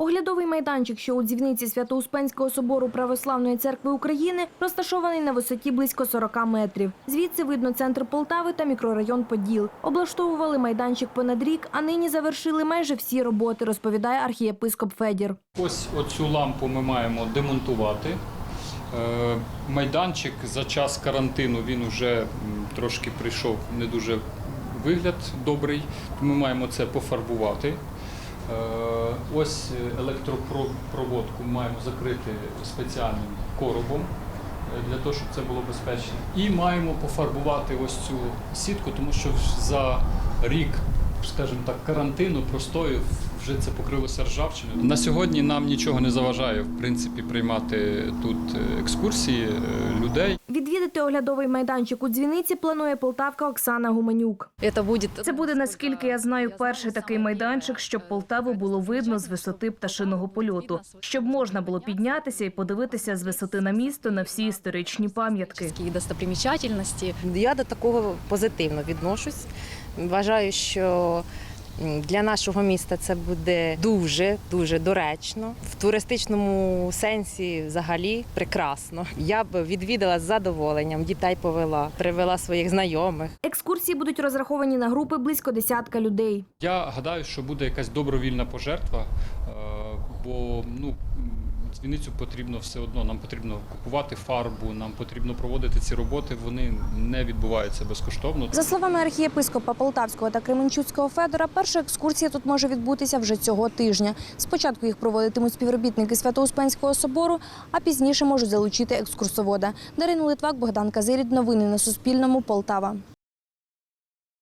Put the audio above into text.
Оглядовий майданчик, що у дзвіниці Свято-Успенського собору Православної церкви України, розташований на висоті близько 40 метрів. Звідси видно центр Полтави та мікрорайон Поділ. Облаштовували майданчик понад рік, а нині завершили майже всі роботи, розповідає архієпископ Федір. Ось оцю лампу ми маємо демонтувати. Е, Майданчик за час карантину він вже трошки прийшов не дуже вигляд добрий. Ми маємо це пофарбувати. Е, Ось електропроводку маємо закрити спеціальним коробом е, для того, щоб це було безпечно. І маємо пофарбувати ось цю сітку, тому що за рік, скажімо так, карантину, простою вже це покрилося ржавчиною. На сьогодні нам нічого не заважає в принципі приймати тут е, екскурсії е, людей. Відвідати оглядовий майданчик у дзвіниці планує полтавка Оксана Гуменюк. Это Це буде, наскільки я знаю, перший такий майданчик, щоб Полтаву було видно з висоти пташиного польоту, щоб можна було піднятися і подивитися з висоти на місто на всі історичні пам'ятки. Я до такого позитивно відношусь. Вважаю, що для нашого міста це буде дуже дуже доречно. В туристичному сенсі взагалі прекрасно. Я б відвідала з задоволенням, дітей повела, привела своїх знайомих. Екскурсії будуть розраховані на групи близько десятка людей. Я гадаю, що буде якась добровільна пожертва, е, бо ну. Дзвіницю потрібно все одно. Нам потрібно купувати фарбу, нам потрібно проводити ці роботи. Вони не відбуваються безкоштовно. За словами архієпископа Полтавського та Кременчуцького Федора, перша екскурсія тут може відбутися вже цього тижня. Спочатку їх проводитимуть співробітники Свято-Успенського собору, а пізніше можуть залучити екскурсовода. Дарина Литвак, Богдан Казирід. Новини на Суспільному. Полтава.